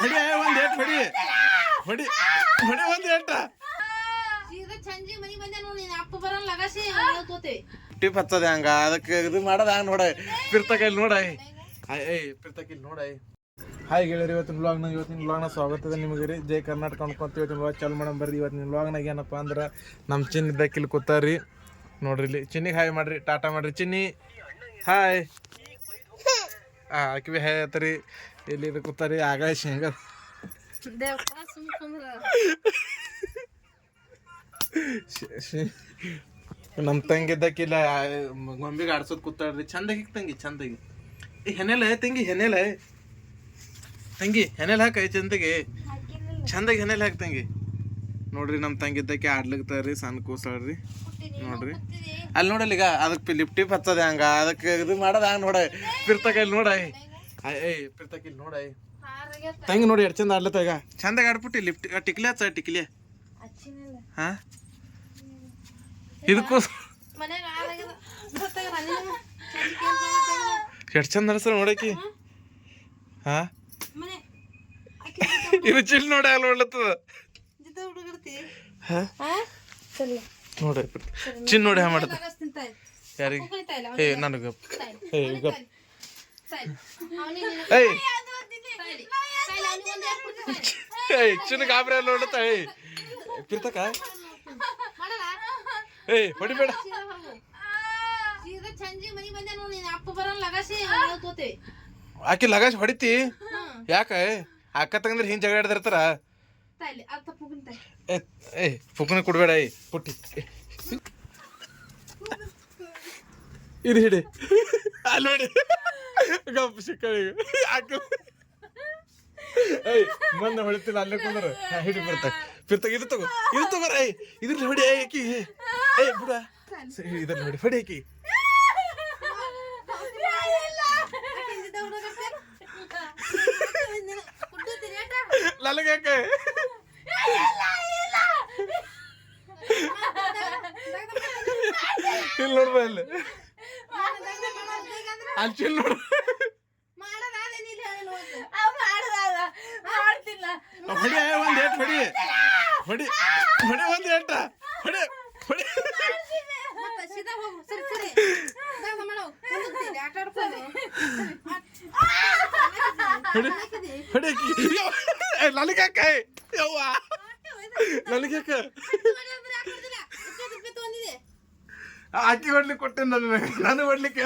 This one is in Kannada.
ಹೊಡಿ ಒಂದ್ ಏಟ್ ಹೊಡಿ. ಹೊಡಿ ಹೊಡಿ ಒಂದ್ ಏಟ. ಟಿಪ್ ಹಚ್ಚದ ಹಂಗ ಅದಕ್ಕೆ ಇದು ಮಾಡೋದ ಹಂಗ ನೋಡ ಪಿರ್ತಕೈಲಿ ನೋಡ. ಏಯ್ ಪಿರ್ತಕೈಲಿ ನೋಡ. ಹಾಯ್ ಗೆಳೆಯರಿ ಇವತ್ತಿನ ಬ್ಲಾಗ್ನ ಇವತ್ತಿನ ಬ್ಲಾಗ್ನ ಸ್ವಾಗತ ಇದೆ ನಿಮಗೆ ರೀ. ಜೈ ಕರ್ನಾಟಕ ಅನ್ಕೊಂತ ಇವತ್ತಿನ ಬ್ಲಾಗ್ ಚಾಲು ಮಾಡಮ್ ಬರ್ರಿ. ಇವತ್ತಿನ ಲಾಗ್ನಾಗ ಏನಪ್ಪ ಅಂದ್ರೆ ನಮ್ಮ ಚಿನ್ನ ಬೆಕ್ಕಿಲ್ ಕೂತಾರಿ. ನೋಡ್ರಿ ಇಲ್ಲಿ ಚಿನ್ನಿಗೆ ಹಾಯ್ ಮಾಡ್ರಿ ಟಾಟಾ ಮಾಡ್ರಿ. ಚಿನ್ನಿ ಹಾಯ್ ಆಕಿ ಬಿ ಹಾಯ್ ಆತರಿ ಇಲ್ಲಿ ಇದು ಕೂತಾರಿ ಆಗ ಶೇಂಗ ದೇವಪ್ಪ ಸುಮ್ ಕುಂದ್ರ ನಮ್ಮ ತಂಗಿದ್ದಕ್ಕಿಲ್ಲ ಗೊಂಬಿಗೆ ಆಡ್ಸೋದ್ ಕೂತಾಳ್ರಿ ಚಂದಾಗಿ ತಂಗಿ ಚಂದಾಗಿ ಏ ಹೆನೆಲ ತಂಗಿ ಹೆನೆಲ ತಂಗಿ ಹೆನೆಲ್ ಹಾಕ ಚಂದಗೆ ಚಂದಾಗಿ ಹೆನೆಲ್ ಹಾಕ್ ತಂಗಿ ನೋಡ್ರಿ ನಮ್ಮ ತಂಗಿದ್ದಕ್ಕೆ ಆಡ್ಲಿಕ್ತಾರ್ರಿ ಸಣ್ಣ ಕೂಸಳ್ರಿ ನೋಡ್ರಿ. ಅಲ್ಲಿ ನೋಡಲ್ಲ ಈಗ ಅದಕ್ಕೆ ಲಿಫ್ಟಿ ಹಚ್ಚದ ಹಂಗ. ಅದಕ್ಕೆ ಇದು ಮಾಡೋದ ಹಂಗ ನೋಡ ಇಲ್ಲಿ ನೋಡ ಏಯ್ ಪಿರ್ತಕೈಲಿ ನೋಡ ತಂಗಿ ನೋಡಿ ಎಷ್ಟು ಚಂದ ಆಡ್ಲತ್ತ ಈಗ. ಚಂದಾಗ ಆಡ್ಬಿಟ್ಟು ಲಿಫ್ಟ್ ಟಿಕ್ಲಿ ಹಚ್ಚ ಟಿಕ್ಲಿ. ಹಾ? ಇದಕ್ಕೂ ಎಷ್ಟು ಚಂದ ನಡೆಸ್ರ ನೋಡಕಿ ಹಾ? ಇದು ಚಿಲ್ ನೋಡಿ ಅಲ್ಲಿ ಒಳ್ಳತ್ತದ ಜಿದ್ದ ಹುಡುಗರ್ತಿ ಹಾ ಹಾ ಸರಿ ನೋಡಿ ಚಿನ್ ನೋಡಿ ಹ್ಯಾ ಮಾಡತ್ತ ಯಾರಿಗೆ? ಏ ನನಗೆ ಏ ಗಪ್. ಏಯ್ ಏಯ್ ಚಿನ್ನ ಗಾಬ್ರಿ ಅಲ್ಲಿ ನೋಡುತ್ತ? ಏಯ್ ಪಿರ್ತಕ ಏಯ್ ಹೊಡಿಬೇಡ. ಆಕಿ ಲಗಾಜ್ ಹೊಡಿತಿ? ಯಾಕ? ಅಕ್ಕ ತಗಂದ್ರೆ ಹಿಂಗ್ ಜಗಳ ಆಡ್ದಿರ್ತಾರ ಏ ಏ ಪುಕ್ಕನ ಕೊಡ್ಬೇಡ ಏಯ್ ಪುಟ್ಟಿ ಇದು ಹಿಡಿ ಅಲ್ಲಿ ನೋಡಿ ಗಪ್ ಸಿಕ್ಕಳಿ ಯಾಕ ಏಯ್ ಮೊನ್ನೆ ಹೊಳಿತಿಲ್ಲ ಅಲ್ಲೇ ಕುಂದ್ರ ಹಾ, ಹಿಡಿ ಬರ್ತ ಪಿರ್ತಾಗ ಇದು ತಗೋ ಇದು ತಗೋರ ಏಯ್ ಇದ್ರಲ್ಲಿ ಹೊಡಿ ಏಯ್ ಆಕಿ ಏಯ್ ಬಿಡ ಇದ್ರಲ್ಲಿ ಹೊಡಿ ಹೊಡಿ ಆಕಿ ನನಗೆ ಯಾಕೆ ಇಲ್ಲಿ ನೋಡ್ಬ ಇಲ್ಲಿ. ಅಲ್ಲಿ ನೋಡು ಹೊಡಿ ಒಂದ್ ಏಟ್ ಹೊಡಿ. ಹೊಡಿ ಹೊಡಿ, ಒಂದ್ ಏಟ ಹೊಡಿ ಹೊಡಿ. ಹೊಡಿ ಹೊಡಿ ಆಕಿ ಯವ್ವ, ನನಗೆ ಆಕಿ ಹೊಡ್ಲಿಕ್ಕೆ ಕೊಟ್ಟೆ ನನ್ನ ನಾನು ಹೊಡ್ಲಿಕ್ಕೆ